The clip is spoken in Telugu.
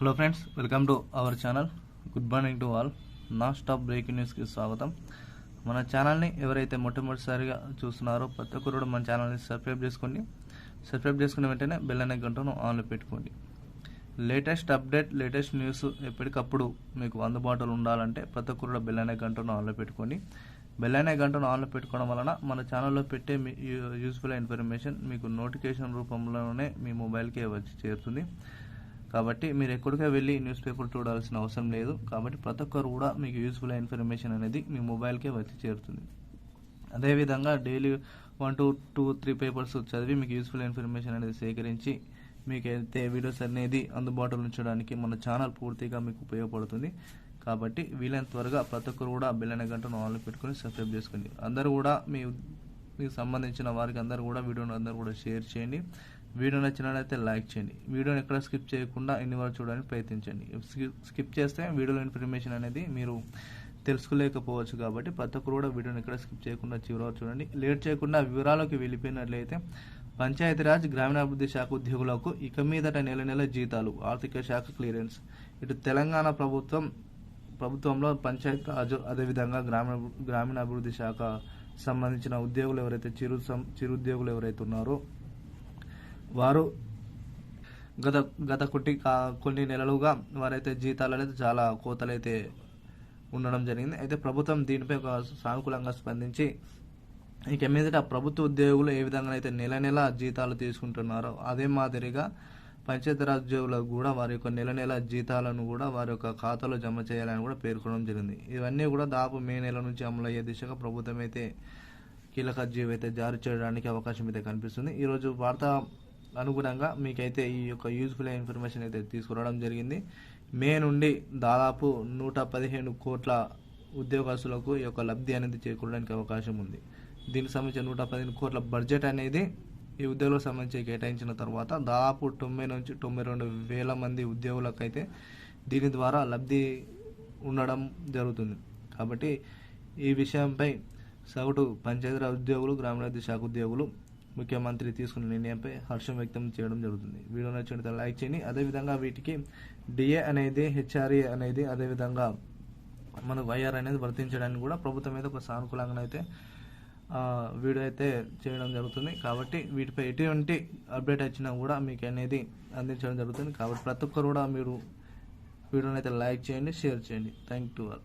Hello friends welcome to our channel good morning to all non stop breaking న్యూస్కి స్వాగతం. మన ఛానల్ని ఎవరైతే మొట్టమొదటిసారిగా చూస్తున్నారో ప్రతి ఒక్కరు కూడా మన ఛానల్ని సబ్స్క్రైబ్ చేసుకోండి. సబ్స్క్రైబ్ చేసుకున్న వెంటనే బెల్ అనే గంటను ఆన్లో పెట్టుకోండి. లేటెస్ట్ అప్డేట్ లేటెస్ట్ న్యూస్ ఎప్పటికప్పుడు మీకు అందుబాటులో ఉండాలంటే ప్రతి ఒక్కరు కూడా బెల్ అనే గంటను ఆన్లో పెట్టుకోండి. బెల్ అనే గంటను ఆన్లో పెట్టుకోవడం వలన మన ఛానల్లో పెట్టే మీ యూస్ఫుల్ ఇన్ఫర్మేషన్ మీకు నోటిఫికేషన్ రూపంలోనే మీ మొబైల్కే వచ్చి చేరుతుంది. కాబట్టి మీరు ఎక్కడికే వెళ్ళి న్యూస్ పేపర్ చూడాల్సిన అవసరం లేదు. కాబట్టి ప్రతి ఒక్కరు కూడా మీకు యూస్ఫుల్ ఇన్ఫర్మేషన్ అనేది మీ మొబైల్కే వచ్చి చేరుతుంది. అదేవిధంగా daily one two two three papers చదివి మీకు యూస్ఫుల్ ఇన్ఫర్మేషన్ అనేది సేకరించి మీకు అయితే వీడియోస్ అనేది అందుబాటులో ఉంచడానికి మన ఛానల్ పూర్తిగా మీకు ఉపయోగపడుతుంది. కాబట్టి వీలైన త్వరగా ప్రతి ఒక్కరు కూడా బెల్ గంటను ఆన్లో పెట్టుకొని సబ్స్క్రైబ్ చేసుకోండి. అందరూ కూడా మీ మీకు సంబంధించిన వారికి అందరూ కూడా వీడియోని అందరూ కూడా షేర్ చేయండి. వీడియో నచ్చినట్లయితే లైక్ చేయండి. వీడియోని ఎక్కడ స్కిప్ చేయకుండా ఎన్ని వరకు చూడడానికి ప్రయత్నించండి. స్కిప్ చేస్తే వీడియోలో ఇన్ఫర్మేషన్ అనేది మీరు తెలుసుకోలేకపోవచ్చు కాబట్టి ప్రతి ఒక్కరు కూడా వీడియోని ఎక్కడ స్కిప్ చేయకుండా చివరి వరకు చూడండి. లేట్ చేయకుండా వివరాలకు వెళ్ళిపోయినట్లయితే పంచాయతీరాజ్ గ్రామీణాభివృద్ధి శాఖ ఉద్యోగులకు ఇక మీదట నెల నెల జీతాలు ఆర్థిక శాఖ క్లియరెన్స్. ఇటు తెలంగాణ ప్రభుత్వం ప్రభుత్వంలో పంచాయత్ రాజ్ అదేవిధంగా గ్రామీణ గ్రామీణాభివృద్ధి శాఖ సంబంధించిన ఉద్యోగులు ఎవరైతే చిరు సం- చిరుద్యోగులు ఎవరైతే ఉన్నారో వారు గత గత కొట్టి కా- కొన్ని నెలలుగా వారైతే జీతాలు అనేది చాలా కోతలైతే ఉండడం జరిగింది. అయితే ప్రభుత్వం దీనిపై ఒక సానుకూలంగా స్పందించి ఇక మీదట ప్రభుత్వ ఉద్యోగులు ఏ విధంగా అయితే నెల నెల జీతాలు తీసుకుంటున్నారో అదే మాదిరిగా పంచాయతీరాజ్ ఉద్యోగులకు కూడా వారి యొక్క నెల నెల జీతాలను కూడా వారి యొక్క ఖాతాలో జమ చేయాలని కూడా పేర్కొనడం జరిగింది. ఇవన్నీ కూడా దాదాపు మే నెల నుంచి అమలయ్యే దిశగా ప్రభుత్వం అయితే కీలక జీవి అయితే జారీ చేయడానికి అవకాశం అయితే కనిపిస్తుంది. ఈరోజు వార్త అనుగుణంగా మీకైతే ఈ యొక్క యూజ్ఫుల్ ఇన్ఫర్మేషన్ అయితే తీసుకురావడం జరిగింది. మే నుండి దాదాపు నూట పదిహేను కోట్ల ఉద్యోగస్తులకు ఈ యొక్క లబ్ధి అనేది చేకూరడానికి అవకాశం ఉంది. దీనికి సంబంధించిన నూట పదిహేను కోట్ల బడ్జెట్ అనేది ఈ ఉద్యోగులకు సంబంధించి కేటాయించిన తర్వాత దాదాపు తొంభై నుంచి తొంభై రెండు వేల మంది ఉద్యోగులకైతే దీని ద్వారా లబ్ధి ఉండడం జరుగుతుంది. కాబట్టి ఈ విషయంపై సగటు పంచాయతీరాజ్ ఉద్యోగులు గ్రామీణాభివృద్ధి శాఖ ఉద్యోగులు ముఖ్యమంత్రి తీసుకున్న నిర్ణయంపై హర్షం వ్యక్తం చేయడం జరుగుతుంది. వీడియో నచ్చినట్లయితే లైక్ చేయండి. అదేవిధంగా వీటికి డిఏ అనేది హెచ్ఆర్ఏ అనేది అదేవిధంగా మన వైఆర్ అనేది వర్తించడానికి కూడా ప్రభుత్వం మీద ఒక సానుకూలంగా అయితే వీడియో అయితే చేయడం జరుగుతుంది. కాబట్టి వీటిపై ఎటువంటి అప్డేట్ వచ్చినా కూడా మీకు అనేది అందించడం జరుగుతుంది. కాబట్టి ప్రతి ఒక్కరు కూడా మీరు వీడియోని అయితే లైక్ చేయండి షేర్ చేయండి. Thank you all.